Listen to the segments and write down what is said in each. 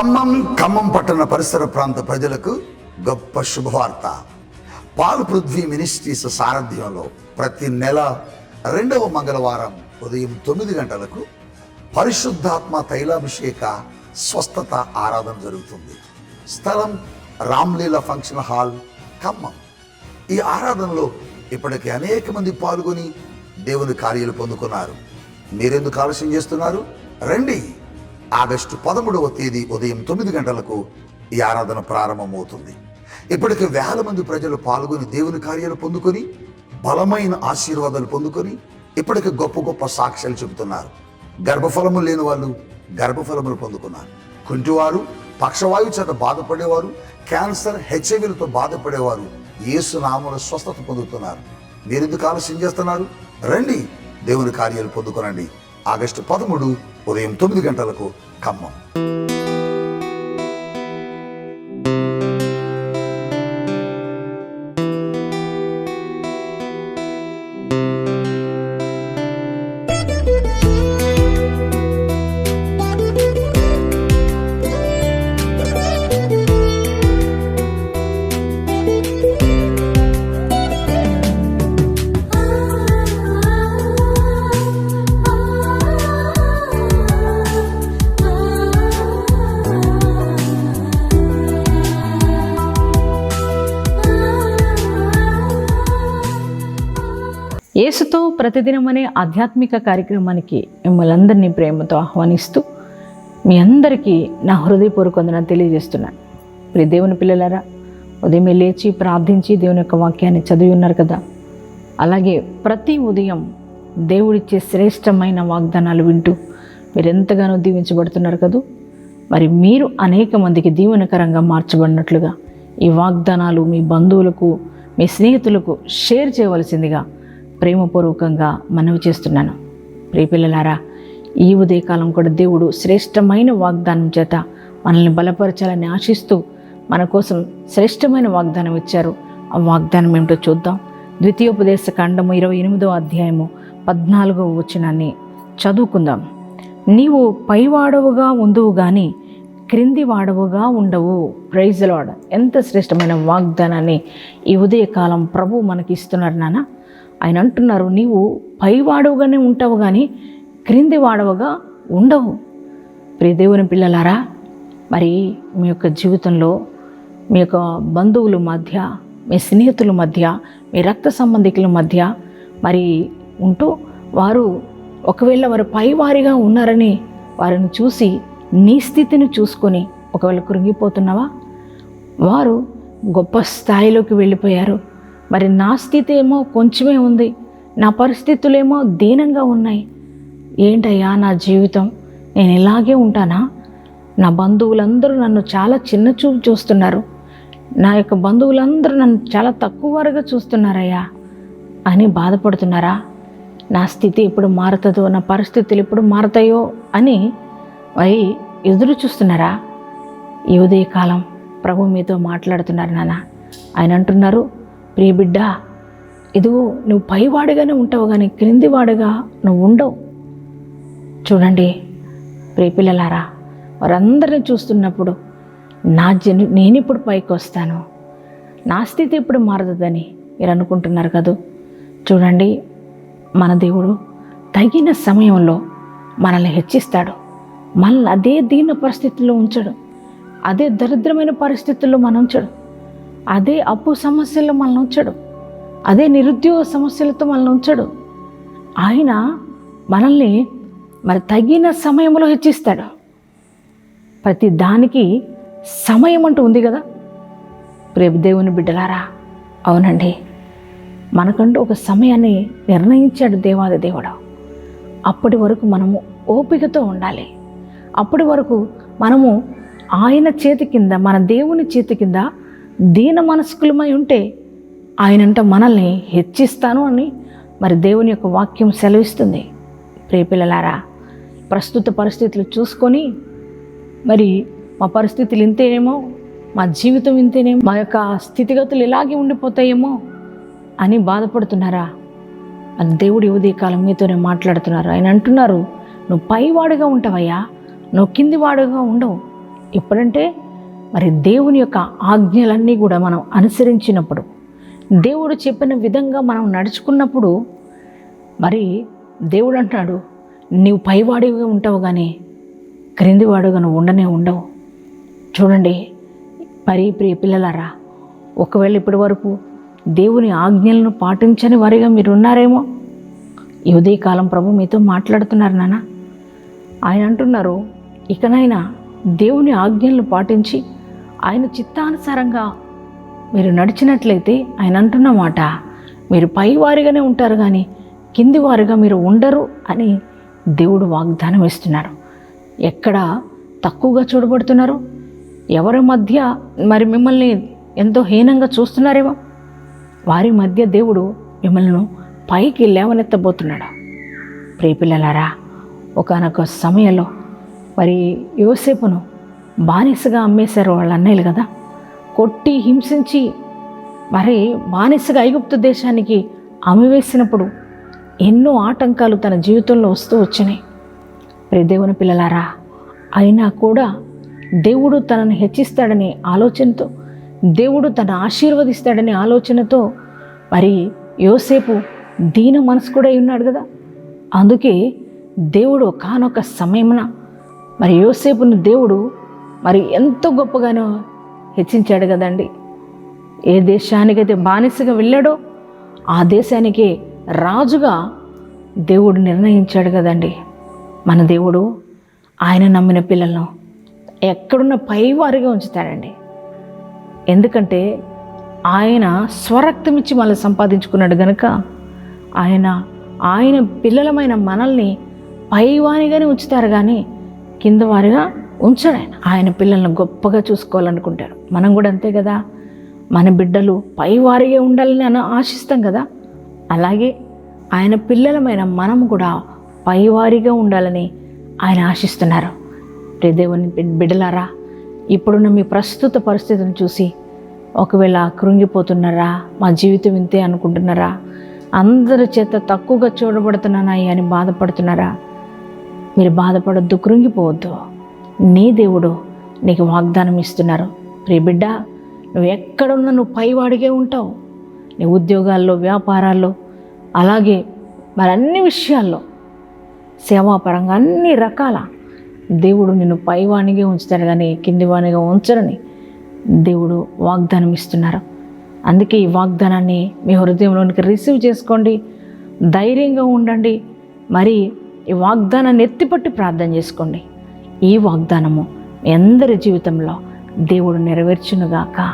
ఖమ్మం ఖమ్మం పట్టణ పరిసర ప్రాంత ప్రజలకు గొప్ప శుభవార్త. పాల్ పృథ్వీ మినిస్ట్రీస్ సారథ్యంలో ప్రతి నెల రెండవ మంగళవారం ఉదయం తొమ్మిది గంటలకు పరిశుద్ధాత్మ తైలాభిషేక స్వస్థత ఆరాధన జరుగుతుంది. స్థలం రామ్లీల ఫంక్షన్ హాల్ ఖమ్మం. ఈ ఆరాధనలో ఇప్పటికి అనేక మంది పాల్గొని దేవుని కార్యాలు పొందుకున్నారు. మీరెందుకు ఆలస్యం చేస్తున్నారు? రండి. ఆగస్టు పదమూడవ తేదీ ఉదయం తొమ్మిది గంటలకు ఈ ఆరాధన ప్రారంభమవుతుంది. ఇప్పటికి వేల మంది ప్రజలు పాల్గొని దేవుని కార్యాలు పొందుకొని బలమైన ఆశీర్వాదాలు పొందుకొని ఇప్పటికి గొప్ప గొప్ప సాక్ష్యాలు చెబుతున్నారు. గర్భఫలము లేని వాళ్ళు గర్భఫలములు పొందుకున్నారు. కుంటివారు పక్షవాయు చేత బాధపడేవారు క్యాన్సర్ హెచ్ఐవిలతో బాధపడేవారు యేసు నామల స్వస్థత పొందుతున్నారు. మీరెందుకు ఆలస్యం చేస్తున్నారు? రండి దేవుని కార్యాలు పొందుకోనండి ఆగస్టు పదమూడు ఉదయం తొమ్మిది గంటలకు ఖమ్మం. యేసుతో ప్రతిదినం అనే ఆధ్యాత్మిక కార్యక్రమానికి మిమ్మల్ని అందరినీ ప్రేమతో ఆహ్వానిస్తూ మీ అందరికీ నా హృదయపూర్వకందన తెలియజేస్తున్నాను ప్రియ దేవుని పిల్లలారా ఉదయం లేచి ప్రార్థించి దేవుని యొక్క వాక్యాన్ని చదివి ఉన్నారు కదా? అలాగే ప్రతి ఉదయం దేవుడిచ్చే శ్రేష్టమైన వాగ్దానాలు వింటూ మీరు ఎంతగానో దీవించబడుతున్నారు కదూ? మరి మీరు అనేక మందికి దీవెనకరంగా మార్చబడినట్లుగా ఈ వాగ్దానాలు మీ బంధువులకు మీ స్నేహితులకు షేర్ చేయవలసిందిగా ప్రేమపూర్వకంగా మనవి చేస్తున్నాను. ప్రియపిల్లలారా ఈ ఉదయకాలం కూడా దేవుడు శ్రేష్టమైన వాగ్దానం చేత మనల్ని బలపరచాలని ఆశిస్తూ మన కోసం శ్రేష్టమైన వాగ్దానం ఇచ్చారు. ఆ వాగ్దానం ఏమిటో చూద్దాం. ద్వితీయోపదేశ కాండము ఇరవై ఎనిమిదో అధ్యాయము పద్నాలుగవ వచనాన్ని చదువుకుందాం. నీవు పైవాడవుగా ఉందువు కానీ క్రింది వాడవుగా ఉండవు. ప్రైజ్ లాడ్ ఎంత శ్రేష్టమైన వాగ్దానాన్ని ఈ ఉదయకాలం ప్రభు మనకి ఇస్తున్నారు నాన్న ఆయన అంటున్నారు నీవు పైవాడవుగానే ఉంటావు కానీ క్రింది వాడవగా ఉండవు. ప్రియదేవుని పిల్లలారా మరి మీ యొక్క జీవితంలో మీ యొక్క బంధువుల మధ్య మీ స్నేహితుల మధ్య మీ రక్త సంబంధికుల మధ్య మరి ఉంటూ వారు ఒకవేళ వారు పైవారిగా ఉన్నారని వారిని చూసి నీ స్థితిని చూసుకొని ఒకవేళ కృంగిపోతున్నావా? వారు గొప్ప స్థాయిలోకి వెళ్ళిపోయారు. మరి నా స్థితి ఏమో కొంచెమే ఉంది. నా పరిస్థితులేమో దీనంగా ఉన్నాయి. ఏంటయ్యా నా జీవితం? నేను ఇలాగే ఉంటానా? నా బంధువులందరూ నన్ను చాలా చిన్న చూపు చూస్తున్నారు. నా యొక్క బంధువులందరూ నన్ను చాలా తక్కువ వారుగా చూస్తున్నారయ్యా అని బాధపడుతున్నారా? నా స్థితి ఎప్పుడు మారుతుందో నా పరిస్థితులు ఎప్పుడు మారుతాయో అని అవి ఎదురు చూస్తున్నారా? ఈ ఉదయకాలం ప్రభు మీతో మాట్లాడుతున్నారు నాన్న. ఆయన అంటున్నారు ప్రియ బిడ్డ ఇదిగో నువ్వు పైవాడుగానే ఉంటావు కానీ క్రిందివాడుగా నువ్వు ఉండవు. చూడండి ప్రియపిల్లలారా వారందరిని చూస్తున్నప్పుడు నా జను నేను ఇప్పుడు పైకి వస్తాను నా స్థితి ఇప్పుడు మారదని మీరు అనుకుంటున్నారు కదూ? చూడండి మన దేవుడు తగిన సమయంలో మనల్ని హెచ్చిస్తాడు. మనల్ని అదే దీన పరిస్థితుల్లో ఉంచడు. అదే దరిద్రమైన పరిస్థితుల్లో మనం ఉంచడు. అదే అప్పు సమస్యల్లో మనల్ని ఉంచడు. అదే నిరుద్యోగ సమస్యలతో మనల్ని ఉంచడు. ఆయన మనల్ని మరి తగిన సమయంలో హెచ్చిస్తాడు. ప్రతి దానికి సమయం అంటూ ఉంది కదా. ప్రేమ దేవుని బిడ్డలారా అవునండి. మనకంటూ ఒక సమయాన్ని నిర్ణయించాడు దేవాది దేవుడు. అప్పటి వరకు మనము ఓపికతో ఉండాలి. అప్పటి వరకు మనము ఆయన చేతి కింద మన దేవుని చేతి కింద దీన మనస్కులమై ఉంటే ఆయనంట మనల్ని హెచ్చిస్తాను అని మరి దేవుని యొక్క వాక్యం సెలవిస్తుంది. ప్రియపిల్లలారా ప్రస్తుత పరిస్థితులు చూసుకొని మరి మా పరిస్థితులు ఇంతేనేమో మా జీవితం ఇంతేనేమో మా యొక్క స్థితిగతులు ఇలాగే ఉండిపోతాయేమో అని బాధపడుతున్నారా? అది దేవుడి ఉదయకాలం మీతోనే మాట్లాడుతున్నారు. ఆయన అంటున్నారు నువ్వు పైవాడుగా ఉంటావయ్యా నువ్వు కింది వాడుగా ఉండవు. ఎప్పుడంటే మరి దేవుని యొక్క ఆజ్ఞలన్నీ కూడా మనం అనుసరించినప్పుడు దేవుడు చెప్పిన విధంగా మనం నడుచుకున్నప్పుడు మరి దేవుడు అంటున్నాడు నీవు పైవాడిగా ఉంటావు కానీ క్రిందివాడుగా నువ్వు ఉండనే ఉండవు. చూడండి మరి ప్రియ పిల్లలారా ఒకవేళ ఇప్పటి వరకు దేవుని ఆజ్ఞలను పాటించని వారిగా మీరు ఉన్నారేమో ఈ ఉదయకాలం ప్రభు మీతో మాట్లాడుతున్నారు నాన్న. ఆయన అంటున్నారు ఇకనైనా దేవుని ఆజ్ఞలను పాటించి ఆయన చిత్తానుసారంగా మీరు నడిచినట్లయితే ఆయన అంటున్న మాట మీరు పైవారిగానే ఉంటారు కానీ కింది వారిగా మీరు ఉండరు అని దేవుడు వాగ్దానం ఇస్తున్నారు ఎక్కడ తక్కువగా చూడబడుతున్నారు? ఎవరి మధ్య మరి మిమ్మల్ని ఎంతో హీనంగా చూస్తున్నారేమో? వారి మధ్య దేవుడు మిమ్మల్ని పైకి లేవనెత్తబోతున్నాడు. ప్రియపిల్లలారా ఒకనొక సమయంలో మరి యువసేపును బానిసగా అమ్మేశారు వాళ్ళ అన్నయ్యలు కదా? కొట్టి హింసించి మరి బానిసగా ఐగుప్తు దేశానికి అమ్మివేసినప్పుడు ఎన్నో ఆటంకాలు తన జీవితంలో వస్తూ వచ్చినాయి. ప్రియ దేవుని పిల్లలారా అయినా కూడా దేవుడు తనను హెచ్చిస్తాడనే ఆలోచనతో దేవుడు తన ఆశీర్వదిస్తాడనే ఆలోచనతో మరి యోసేపు దీన మనసు కూడా ఉన్నాడు కదా? అందుకే దేవుడు కానొక సమయమున మరి యోసేపును దేవుడు మరి ఎంతో గొప్పగానో హెచ్చించాడు కదండి. ఏ దేశానికైతే బానిసగా వెళ్ళాడో ఆ దేశానికి రాజుగా దేవుడు నిర్ణయించాడు కదండి. మన దేవుడు ఆయన నమ్మిన పిల్లలను ఎక్కడున్న పైవారిగా ఉంచుతాడండి. ఎందుకంటే ఆయన స్వరక్తం ఇచ్చి మళ్ళీ సంపాదించుకున్నాడు గనుక ఆయన ఆయన పిల్లలమైన మనల్ని పైవానిగానే ఉంచుతారు కానీ కింద వారిగా ఉంచడు ఆయన ఆయన పిల్లల్ని గొప్పగా చూసుకోవాలనుకుంటారు. మనం కూడా అంతే కదా? మన బిడ్డలు పైవారిగా ఉండాలని అని ఆశిస్తాం కదా? అలాగే ఆయన పిల్లలమైన మనం కూడా పైవారిగా ఉండాలని ఆయన ఆశిస్తున్నారు. ప్రియ దేవుని బిడ్డలారా ఇప్పుడున్న మీ ప్రస్తుత పరిస్థితిని చూసి ఒకవేళ కృంగిపోతున్నారా మా జీవితం ఇంతే అనుకుంటున్నారా అందరి చేత తక్కువగా చూడబడుతున్నానా అని బాధపడుతున్నారా? మీరు బాధపడొద్దు కృంగిపోవద్దు. నీ దేవుడు నీకు వాగ్దానం ఇస్తున్నారు. ప్రియ బిడ్డ నువ్వు ఎక్కడున్నా నువ్వు పైవాడిగే ఉంటావు. నీ ఉద్యోగాల్లో వ్యాపారాల్లో అలాగే మరి అన్ని విషయాల్లో సేవాపరంగా అన్ని రకాల దేవుడు నిన్ను పైవానిగా ఉంచుతాడు కానీ కిందివానిగా ఉంచరని దేవుడు వాగ్దానం ఇస్తున్నారు. అందుకే ఈ వాగ్దానాన్ని మీ హృదయంలోనికి రిసీవ్ చేసుకోండి. ధైర్యంగా ఉండండి. మరి ఈ వాగ్దానాన్ని ఎత్తిపట్టి ప్రార్థన చేసుకోండి. ఈ వాగ్దానము మీ అందరి జీవితంలో దేవుడు నెరవేర్చునుగాక?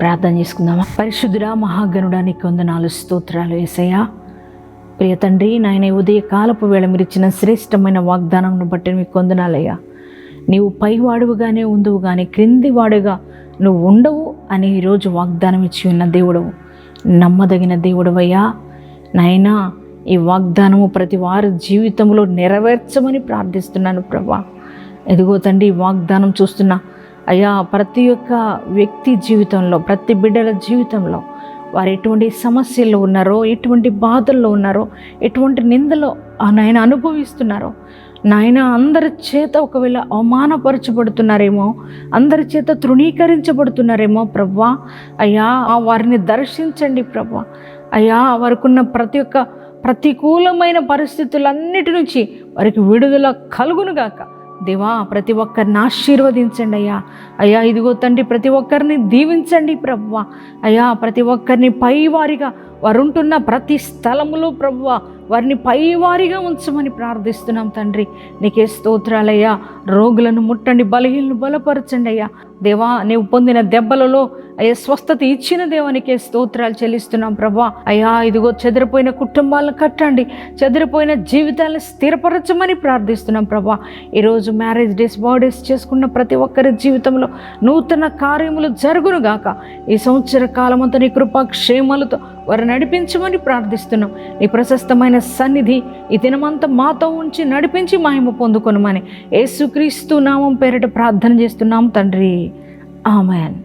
ప్రార్థన చేసుకుందామా? పరిశుద్ధుడా మహాగణుడా నీకు వందనాలు స్తోత్రాలు ఏసయ్యా. ప్రియ తండ్రి నాయన ఉదయ కాలపు వేళ మీరు ఇచ్చిన శ్రేష్టమైన వాగ్దానంను బట్టి మీకు కొందనాలయ్యా నీవు పైవాడువుగానే ఉందువు కానీ క్రింది వాడుగా నువ్వు ఉండవు అని ఈరోజు వాగ్దానం ఇచ్చి ఉన్న దేవుడవు నమ్మదగిన దేవుడవయ్యా. నాయనా ఈ వాగ్దానము ప్రతి వారి జీవితంలో నెరవేర్చమని ప్రార్థిస్తున్నాను ప్రభా. ఎదుగో తండ్రి వాగ్దానం చూస్తున్నా. అయ్యా ప్రతి ఒక్క వ్యక్తి జీవితంలో ప్రతి బిడ్డల జీవితంలో వారు ఎటువంటి సమస్యల్లో ఉన్నారో ఎటువంటి బాధల్లో ఉన్నారో ఎటువంటి నిందలో ఆ నాయన అనుభవిస్తున్నారో నాయన అందరి చేత ఒకవేళ అవమానపరచబడుతున్నారేమో అందరి చేత తృణీకరించబడుతున్నారేమో ప్రవ్వా అయ్యా వారిని దర్శించండి ప్రవ్వా అయ్యా వారికున్న ప్రతి ఒక్క ప్రతికూలమైన పరిస్థితులన్నిటి నుంచి వారికి విడుదల కలుగునుగాక దేవా ప్రతి ఒక్కరిని ఆశీర్వదించండి అయ్యా. అయ్యా ఇదిగో తండ్రి ప్రతి ఒక్కరిని దీవించండి ప్రవ్వ అయ్యా ప్రతి ఒక్కరిని పైవారిగా వారుంటున్న ప్రతి స్థలములో ప్రవ్వ వారిని పైవారిగా ఉంచమని ప్రార్థిస్తున్నాం తండ్రి. నీకే స్తోత్రాలయ్యా. రోగులను ముట్టండి బలహీనను బలపరచండి అయ్యా. దేవా నీవు పొందిన దెబ్బలలో అయ్యా స్వస్థత ఇచ్చిన దేవానికే స్తోత్రాలు చెల్లిస్తున్నాం ప్రభా. అయ్యా ఇదిగో చెదిరిపోయిన కుటుంబాలను కట్టండి చెదిరిపోయిన జీవితాలను స్థిరపరచమని ప్రార్థిస్తున్నాం ప్రభా. ఈరోజు మ్యారేజ్ డేస్ బర్త్డేస్ చేసుకున్న ప్రతి ఒక్కరి జీవితంలో నూతన కార్యములు జరుగునుగాక ఈ సంవత్సర కాలమంతా నీ కృపా క్షేమాలతో వారు నడిపించమని ప్రార్థిస్తున్నాం. నీ ప్రశస్తమైన సన్నిధి ఈ దినమంతా మాతో ఉంచి నడిపించి మహిమ పొందుకొనమని. యేసుక్రీస్తు నామం పేరిట ప్రార్థన చేస్తున్నాం తండ్రి. ఆమెన్.